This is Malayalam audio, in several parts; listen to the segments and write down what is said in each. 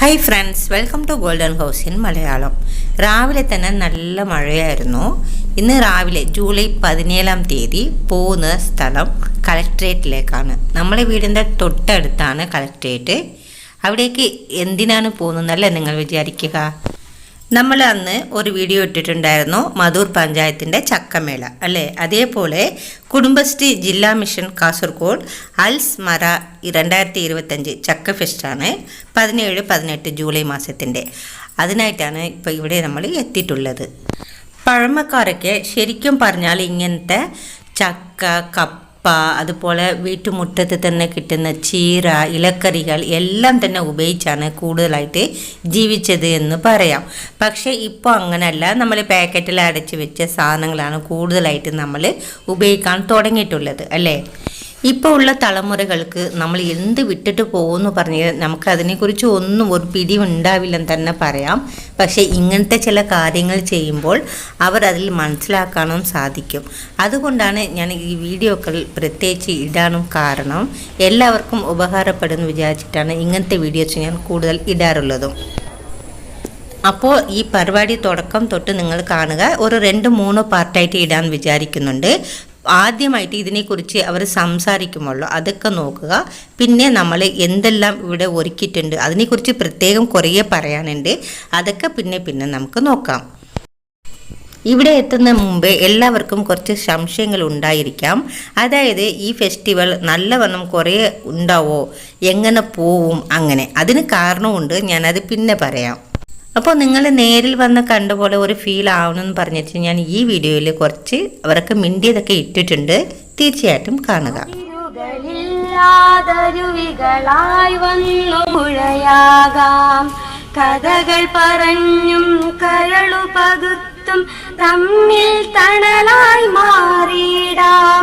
Hi friends welcome to golden house in Malayalam രാവിലെ തന്നെ നല്ല മഴയായിരുന്നു. ഇന്ന് രാവിലെ ജൂലൈ പതിനേഴാം തീയതി പോകുന്ന സ്ഥലം കളക്ട്രേറ്റിലേക്കാണ് നമ്മളെ വീടിന്റെ തൊട്ടടുത്താണ് കളക്ട്രേറ്റ് അവിടേക്ക് എന്തിനാണ് പോകുന്നതല്ലേ നിങ്ങൾ വിചാരിക്കുക? നമ്മൾ അന്ന് ഒരു വീഡിയോ ഇട്ടിട്ടുണ്ടായിരുന്നു മധൂർ പഞ്ചായത്തിന്റെ ചക്കമേള അല്ലേ? അതേപോലെ കുടുംബശ്രീ ജില്ലാ മിഷൻ കാസർഗോഡ് അൽസ് മറ രണ്ടായിരത്തി ഇരുപത്തഞ്ച് ചക്ക ഫെസ്റ്റാണ് പതിനേഴ് പതിനെട്ട് ജൂലൈ മാസത്തിന്റെ അതിനായിട്ടാണ് ഇപ്പോൾ ഇവിടെ നമ്മൾ എത്തിയിട്ടുള്ളത്. പഴമക്കാരൊക്കെ ശരിക്കും പറഞ്ഞാൽ ഇങ്ങനത്തെ ചക്ക കപ്പ അതുപോലെ വീട്ടുമുറ്റത്ത് തന്നെ കിട്ടുന്ന ചീര ഇലക്കറികൾ എല്ലാം തന്നെ ഉപയോഗിച്ചാണ് കൂടുതലായിട്ട് ജീവിച്ചത് എന്ന് പറയാം. പക്ഷേ ഇപ്പോൾ അങ്ങനെയല്ല നമ്മൾ പാക്കറ്റിൽ അടച്ച് വെച്ച സാധനങ്ങളാണ് കൂടുതലായിട്ട് നമ്മൾ ഉപയോഗിക്കാൻ തുടങ്ങിയിട്ടുള്ളത് അല്ലേ? ഇപ്പോൾ ഉള്ള തലമുറകൾക്ക് നമ്മൾ എന്ത് വിട്ടിട്ട് പോകുമെന്ന് പറഞ്ഞ് നമുക്ക് അതിനെക്കുറിച്ച് ഒന്നും ഒരു പിടി ഉണ്ടാവില്ലെന്ന് തന്നെ പറയാം. പക്ഷേ ഇങ്ങനത്തെ ചില കാര്യങ്ങൾ ചെയ്യുമ്പോൾ അവർ അതിൽ മനസ്സിലാക്കാനും സാധിക്കും. അതുകൊണ്ടാണ് ഞാൻ ഈ വീഡിയോകൾ പ്രത്യേകിച്ച് ഇടാനും കാരണം എല്ലാവർക്കും ഉപകാരപ്പെടുമെന്ന് വിചാരിച്ചിട്ടാണ് ഇങ്ങനത്തെ വീഡിയോസ് ഞാൻ കൂടുതൽ ഇടാറുള്ളതും. അപ്പോൾ ഈ പരിപാടി തുടക്കം തൊട്ട് നിങ്ങൾ കാണുക. ഒരു രണ്ട് മൂന്ന് പാർട്ടായിട്ട് ഇടാൻ വിചാരിക്കുന്നുണ്ട്. ആദ്യമായിട്ട് ഇതിനെക്കുറിച്ച് അവർ സംസാരിക്കുമല്ലോ. അതൊക്കെ നോക്കുക. പിന്നെ നമ്മൾ എന്തെല്ലാം ഇവിടെ ഒരുക്കിയിട്ടുണ്ട്. അതിനെക്കുറിച്ച് പ്രത്യേകം കുറേ പറയാനുണ്ട്. അതൊക്കെ പിന്നെ പിന്നെ നമുക്ക് നോക്കാം. ഇവിടെ എത്തുന്ന മുമ്പേ എല്ലാവർക്കും കുറച്ച് സംശയങ്ങൾ ഉണ്ടായിരിക്കാം. അതായത് ഈ ഫെസ്റ്റിവൽ നല്ലവണ്ണം കുറേ ഉണ്ടാവോ? എങ്ങനെ പോവും? അങ്ങനെ. അതിന് കാരണമുണ്ട് ഞാനത് പിന്നെ പറയാം. അപ്പോൾ നിങ്ങൾ നേരിൽ വന്ന് കണ്ട പോലെ ഒരു ഫീൽ ആവണമെന്ന് പറഞ്ഞിട്ട് ഞാൻ ഈ വീഡിയോയിൽ കുറച്ച് അവർക്ക് മിണ്ടിയതൊക്കെ ഇട്ടിട്ടുണ്ട്. തീർച്ചയായിട്ടും കാണുക. കഥകൾ പറഞ്ഞും കരളു പകുത്തും തമ്മിൽ തണലായി മാറിയിടാം.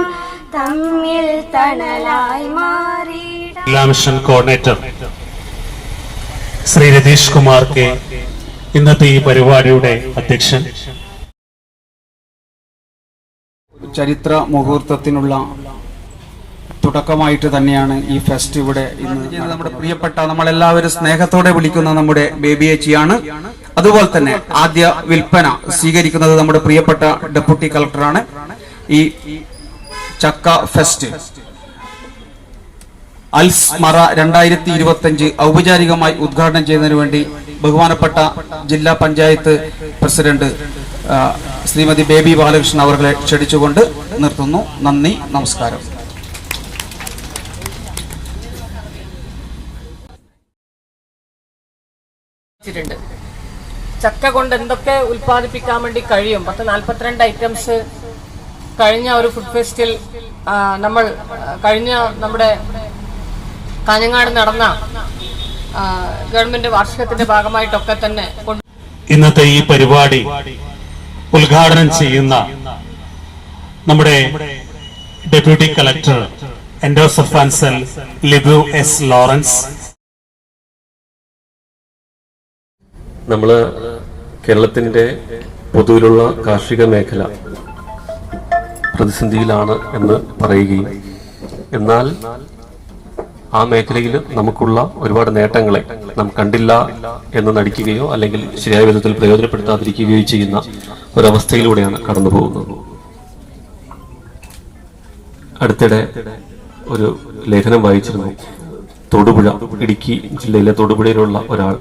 തമ്മിൽ തണലായി മാറിയിടാം. ലാംഷൻ കോർഡിനേറ്റർ ശ്രീ രതീഷ് കുമാർ കെ. ഇന്നത്തെ ഈ പരിപാടിയുടെ അധ്യക്ഷൻ. ചരിത്ര മുഹൂർത്തത്തിനുള്ള തുടക്കമായിട്ട് തന്നെയാണ് ഈ ഫെസ്റ്റ് ഇവിടെ ഇന്ന് നമ്മുടെ പ്രിയപ്പെട്ട നമ്മളെല്ലാവരും സ്നേഹത്തോടെ വിളിക്കുന്ന നമ്മുടെ ബേബി ചേച്ചിയാണ് അതുപോലെ തന്നെ ആദ്യ വിൽപ്പന സ്വീകരിക്കുന്നത് നമ്മുടെ പ്രിയപ്പെട്ട ഡെപ്യൂട്ടി കളക്ടറാണ്. ഈ ചക്ക ഫെസ്റ്റ് അൽസ് മറ രണ്ടായിരത്തി ഇരുപത്തി അഞ്ച് ഔപചാരികമായി ഉദ്ഘാടനം ചെയ്യുന്നതിന് വേണ്ടി ബഹുമാനപ്പെട്ട ജില്ലാ പഞ്ചായത്ത് പ്രസിഡന്റ് ശ്രീമതി ബേബി ബാലകൃഷ്ണൻ അവരെ ക്ഷണിച്ചുകൊണ്ട് നിർത്തുന്നു. നന്ദി നമസ്കാരം. ചക്ക കൊണ്ട് എന്തൊക്കെ ഉൽപ്പാദിപ്പിക്കാൻ വേണ്ടി കഴിയും? പത്ത് നാൽപ്പത്തിരണ്ട് ഐറ്റംസ് കഴിഞ്ഞ ഒരു ഫുഡ് ഫെസ്റ്റിൽ നമ്മൾ കഴിഞ്ഞ നമ്മുടെ കാഞ്ഞങ്ങാട് നടന്ന ഗവൺമെന്റ് വാർഷികത്തിന്റെ ഭാഗമായിട്ടൊക്കെ തന്നെ ഇന്നത്തെ ഈ പരിപാടി ഉദ്ഘാടനം ചെയ്യുന്ന നമ്മുടെ ഡെപ്യൂട്ടി കളക്ടർ എൻഡോസഫാൻസൽ ലിബു എസ് ലോറൻസ്. നമ്മൾ കേരളത്തിന്റെ പൊതുവിലുള്ള കാർഷിക മേഖല പ്രതിസന്ധിയിലാണ് എന്ന് പറയുകയും എന്നാൽ ആ മേഖലയിൽ നമുക്കുള്ള ഒരുപാട് നേട്ടങ്ങളെ നാം കണ്ടില്ല എന്ന് നടിക്കുകയോ അല്ലെങ്കിൽ ശരിയായ വിധത്തിൽ പ്രയോജനപ്പെടുത്താതിരിക്കുകയോ ചെയ്യുന്ന ഒരവസ്ഥയിലൂടെയാണ് കടന്നു പോകുന്നത്. അടുത്തിടെ ഒരു ലേഖനം വായിച്ചിരുന്നു. തൊടുപുഴ ഇടുക്കി ജില്ലയിലെ തൊടുപുഴയിലുള്ള ഒരാൾ.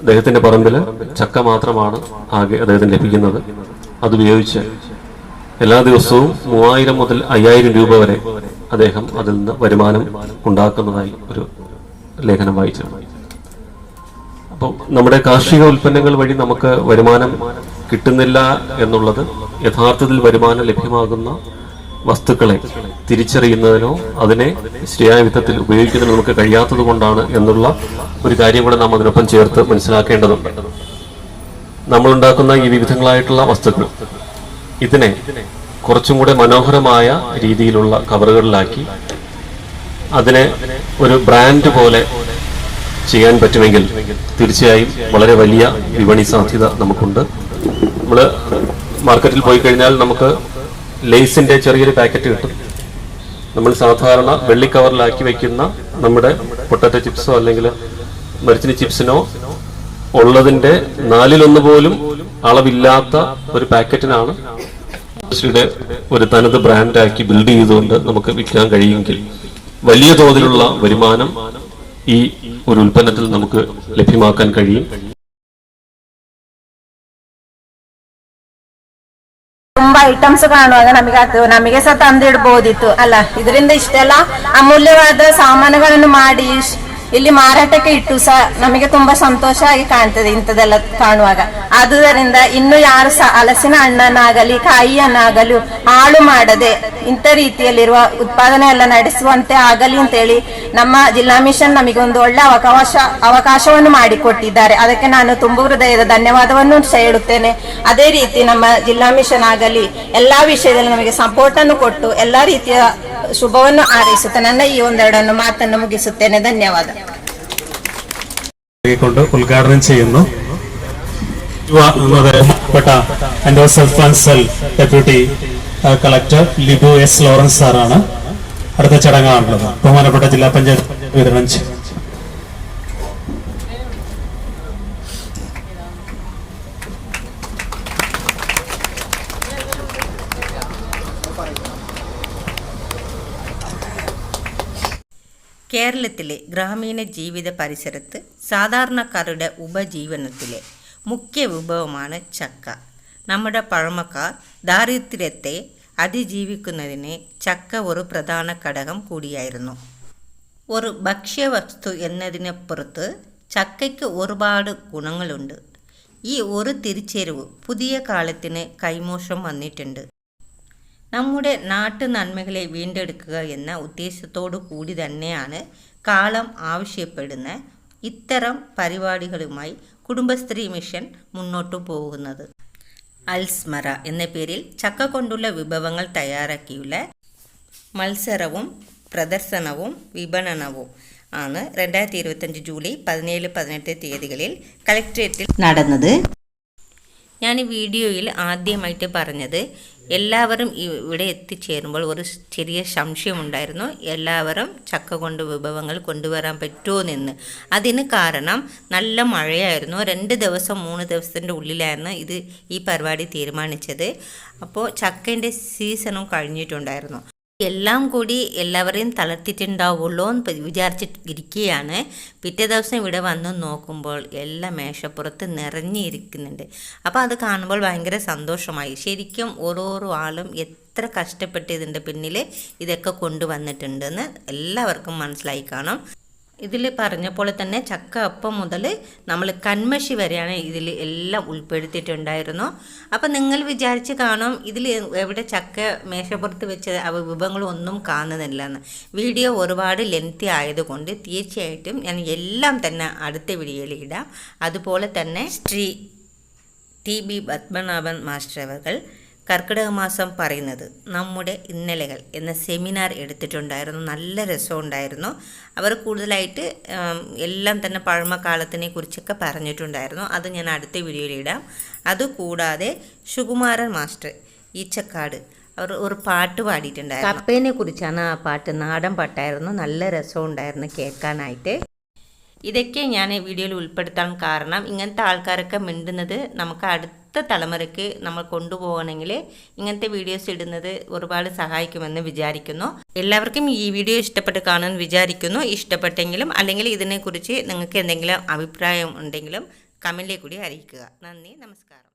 അദ്ദേഹത്തിന്റെ പറമ്പിൽ ചക്ക മാത്രമാണ് ആകെ അദ്ദേഹത്തിന് ലഭിക്കുന്നത്. അതുപയോഗിച്ച് എല്ലാ ദിവസവും മൂവായിരം മുതൽ അയ്യായിരം രൂപ വരെ അദ്ദേഹം അതിൽ നിന്ന് വരുമാനം ഉണ്ടാക്കുന്നതായി ഒരു ലേഖനം വായിച്ചു അപ്പോൾ നമ്മുടെ കാർഷിക ഉൽപ്പന്നങ്ങൾ വഴി നമുക്ക് വരുമാനം കിട്ടുന്നില്ല എന്നുള്ളത് യഥാർത്ഥത്തിൽ വരുമാനം ലഭ്യമാകുന്ന വസ്തുക്കളെ തിരിച്ചറിയുന്നതിനോ അതിനെ ശരിയായ വിധത്തിൽ ഉപയോഗിക്കുന്നതിനോ നമുക്ക് കഴിയാത്തത് കൊണ്ടാണ് എന്നുള്ള ഒരു കാര്യം കൂടെ നാം അതിനൊപ്പം ചേർത്ത് മനസ്സിലാക്കേണ്ടതുണ്ട്. നമ്മൾ ഉണ്ടാക്കുന്ന ഈ വിവിധങ്ങളായിട്ടുള്ള വസ്തുക്കൾ ഇതിനെ കുറച്ചും കൂടെ മനോഹരമായ രീതിയിലുള്ള കവറുകളിലാക്കി അതിനെ ഒരു ബ്രാൻഡ് പോലെ ചെയ്യാൻ പറ്റുമെങ്കിൽ തീർച്ചയായും വളരെ വലിയ വിപണി സാധ്യത നമുക്കുണ്ട്. നമ്മൾ മാർക്കറ്റിൽ പോയി കഴിഞ്ഞാൽ നമുക്ക് ലേസിന്റെ ചെറിയൊരു പാക്കറ്റ് കിട്ടും. നമ്മൾ സാധാരണ വെള്ളി കവറിലാക്കി വെക്കുന്ന നമ്മുടെ പൊട്ടറ്റോ ചിപ്സോ അല്ലെങ്കിൽ മരിച്ചിന് ചിപ്സിനോ ഉള്ളതിന്റെ നാലിലൊന്ന് പോലും അളവില്ലാത്ത ഒരു പാക്കറ്റിനാണ് യുടെ ഒരു തനത് ബ്രാൻഡാക്കി ബിൽഡ് ചെയ്തുകൊണ്ട് നമുക്ക് വിൽക്കാൻ കഴിയുമെങ്കിൽ വലിയ തോതിലുള്ള വരുമാനം ഈ ഒരു ഉൽപ്പന്നത്തിൽ നമുക്ക് ലഭ്യമാക്കാൻ കഴിയും ತುಂಬಾ ಐಟಮ್ಸ್ ಕಾಣುವಾಗ ನಮಗೆ ಅದು ನಮಗೆ ಸಹ ತಂದಿಡ್ಬೋದಿತ್ತು ಅಲ್ಲ ಇದರಿಂದ ಇಷ್ಟೆಲ್ಲ ಅಮೂಲ್ಯವಾದ ಸಾಮಾನುಗಳನ್ನು ಮಾಡಿ ಇಶ್- ಇಲ್ಲಿ ಮಾರಾಟಕ್ಕೆ ಇಟ್ಟು ಸಹ ನಮಗೆ ತುಂಬಾ ಸಂತೋಷ ಆಗಿ ಕಾಣ್ತದೆ ಇಂಥದೆಲ್ಲ ಕಾಣುವಾಗ. ಆದುದರಿಂದ ಇನ್ನು ಯಾರು ಸಹ ಹಲಸಿನ ಹಣ್ಣನ್ನಾಗಲಿ, ಕಾಯಿಯನ್ನಾಗಲಿ ಹಾಳು ಮಾಡದೆ ಇಂಥ ರೀತಿಯಲ್ಲಿರುವ ಉತ್ಪಾದನೆ ಎಲ್ಲ ನಡೆಸುವಂತೆ ಆಗಲಿ ಅಂತೇಳಿ ನಮ್ಮ ಜಿಲ್ಲಾ ಮಿಷನ್ ನಮಗೆ ಒಂದು ಒಳ್ಳೆ ಅವಕಾಶ, ಅವಕಾಶವನ್ನು ಮಾಡಿಕೊಟ್ಟಿದ್ದಾರೆ. ಅದಕ್ಕೆ ನಾನು ತುಂಬು ಹೃದಯದ ಧನ್ಯವಾದವನ್ನು ಹೇಳುತ್ತೇನೆ. ಅದೇ ರೀತಿ ನಮ್ಮ ಜಿಲ್ಲಾ ಮಿಷನ್ ಆಗಲಿ, ಎಲ್ಲಾ ವಿಷಯದಲ್ಲಿ ನಮಗೆ ಸಪೋರ್ಟ್ ಅನ್ನು ಕೊಟ್ಟು, ಎಲ್ಲಾ ರೀತಿಯ ಶುಭವನ್ನು ಹಾರೈಸುತ್ತೆ ನನ್ನ ಈ ಒಂದೆರಡನ್ನು ಮಾತನ್ನು ಮುಗಿಸುತ್ತೇನೆ ಧನ್ಯವಾದ കൊണ്ട് ഉദ്ഘാടനം ചെയ്യുന്നു യുവ ബഹുമാനപ്പെട്ട and self and self deputy collector Libu S Lawrence സാറാണ് അടുത്ത ചടങ്ങാണുള്ളത് ബഹുമാനപ്പെട്ട ജില്ലാ പഞ്ചായത്ത് വിതരണം ചെയ്യും കേരളത്തിലെ ഗ്രാമീണ ജീവിത പരിസരത്ത് സാധാരണക്കാരുടെ ഉപജീവനത്തിലെ മുഖ്യ വിഭവമാണ് ചക്ക. നമ്മുടെ പഴമക്കാർ ദാരിദ്ര്യത്തെ അതിജീവിക്കുന്നതിന് ചക്ക ഒരു പ്രധാന ഘടകം കൂടിയായിരുന്നു. ഒരു ഭക്ഷ്യവസ്തു എന്നതിനപ്പുറത്ത് ചക്കയ്ക്ക് ഒരുപാട് ഗുണങ്ങളുണ്ട്. ഈ ഒരു തിരിച്ചറിവ് പുതിയ കാലത്തിന് കൈമോശം വന്നിട്ടുണ്ട്. നമ്മുടെ നാട്ടു നന്മകളെ വീണ്ടെടുക്കുക എന്ന ഉദ്ദേശത്തോടു കൂടി തന്നെയാണ് കാലം ആവശ്യപ്പെടുന്ന ഇത്തരം പരിപാടികളുമായി കുടുംബശ്രീ മിഷൻ മുന്നോട്ടു പോകുന്നത്. അൽസ്മറ എന്ന പേരിൽ ചക്ക കൊണ്ടുള്ള വിഭവങ്ങൾ തയ്യാറാക്കിയുള്ള മത്സരവും പ്രദർശനവും വിപണനവും ആണ് രണ്ടായിരത്തി ഇരുപത്തഞ്ച് ജൂലൈ പതിനേഴ് പതിനെട്ട് തീയതികളിൽ കളക്ട്രേറ്റിൽ നടന്നത്. ഞാൻ ഈ വീഡിയോയിൽ ആദ്യമായിട്ട് പറഞ്ഞത് എല്ലാവരും ഇവിടെ എത്തിച്ചേരുമ്പോൾ ഒരു ചെറിയ സംശയമുണ്ടായിരുന്നു. എല്ലാവരും ചക്ക കൊണ്ട് വിഭവങ്ങൾ കൊണ്ടുവരാൻ പറ്റുമോയെന്ന് അതിന് കാരണം നല്ല മഴയായിരുന്നു. രണ്ട് ദിവസം മൂന്ന് ദിവസത്തിന്റെ ഉള്ളിലായിരുന്നു ഇത് ഈ പരിപാടി തീരുമാനിച്ചത്. അപ്പോൾ ചക്കേന്റെ സീസണും കഴിഞ്ഞിട്ടുണ്ടായിരുന്നു. എല്ലാം കൂടി എല്ലാവരെയും തളർത്തിയിട്ടുണ്ടാവുള്ളൂ എന്ന് വിചാരിച്ചിരിക്കുകയാണ് പിറ്റേ ദിവസം ഇവിടെ വന്ന് നോക്കുമ്പോൾ എല്ലാം മേശപ്പുറത്ത് നിറഞ്ഞിരിക്കുന്നുണ്ട്. അപ്പോൾ അത് കാണുമ്പോൾ ഭയങ്കര സന്തോഷമായി. ശരിക്കും ഓരോരോ ആളും എത്ര കഷ്ടപ്പെട്ട് ഇതിന്റെ പിന്നിൽ ഇതൊക്കെ കൊണ്ടുവന്നിട്ടുണ്ടെന്ന് എല്ലാവർക്കും മനസ്സിലായി കാണും. ഇതിൽ പറഞ്ഞ പോലെ തന്നെ ചക്ക അപ്പം മുതൽ നമ്മൾ കൺമഷി വരെയാണ് ഇതിൽ എല്ലാം ഉൾപ്പെടുത്തിയിട്ടുണ്ടായിരുന്നു. അപ്പം നിങ്ങൾ വിചാരിച്ച് കാണും ഇതിൽ എവിടെ ചക്ക മേശപ്പുറത്ത് വെച്ച വിഭവങ്ങളൊന്നും കാണുന്നില്ല എന്ന് വീഡിയോ ഒരുപാട് ലെങ്തി ആയതുകൊണ്ട് തീർച്ചയായിട്ടും ഞാൻ എല്ലാം തന്നെ അടുത്ത വീഡിയോയിൽ ഇടാം. അതുപോലെ തന്നെ Shri T B Padmanabhan master അവർ കർക്കിടക മാസം പറയുന്നത് നമ്മുടെ ഇന്നലകൾ എന്ന സെമിനാർ എടുത്തിട്ടുണ്ടായിരുന്നു. നല്ല രസമുണ്ടായിരുന്നു. അവർ കൂടുതലായിട്ട് എല്ലാം തന്നെ പഴമക്കാലത്തിനെ കുറിച്ചൊക്കെ പറഞ്ഞിട്ടുണ്ടായിരുന്നു. അത് ഞാൻ അടുത്ത വീഡിയോയിലിടാം അതുകൂടാതെ സുകുമാരൻ മാസ്റ്റർ ഈച്ചക്കാട് അവർ ഒരു പാട്ട് പാടിയിട്ടുണ്ടായിരുന്നു. കപ്പേനെ കുറിച്ചാണ് ആ പാട്ട്. നാടൻ പാട്ടായിരുന്നു. നല്ല രസമുണ്ടായിരുന്നു കേൾക്കാനായിട്ട്. ഇതൊക്കെ ഞാൻ വീഡിയോയിൽ ഉൾപ്പെടുത്താൻ കാരണം ഇങ്ങനത്തെ ആൾക്കാരൊക്കെ മിണ്ടുന്നത് നമുക്ക് തലമുറയ്ക്ക് നമ്മൾ കൊണ്ടുപോകണമെങ്കിൽ ഇങ്ങനത്തെ വീഡിയോസ് ഇടുന്നത് ഒരുപാട് സഹായിക്കുമെന്ന് വിചാരിക്കുന്നു. എല്ലാവർക്കും ഈ വീഡിയോ ഇഷ്ടപ്പെട്ട് കാണുമെന്ന് വിചാരിക്കുന്നു. ഇഷ്ടപ്പെട്ടെങ്കിലും അല്ലെങ്കിൽ ഇതിനെക്കുറിച്ച് നിങ്ങൾക്ക് എന്തെങ്കിലും അഭിപ്രായം ഉണ്ടെങ്കിലും കമന്റിൽ കൂടി അറിയിക്കുക. നന്ദി നമസ്കാരം.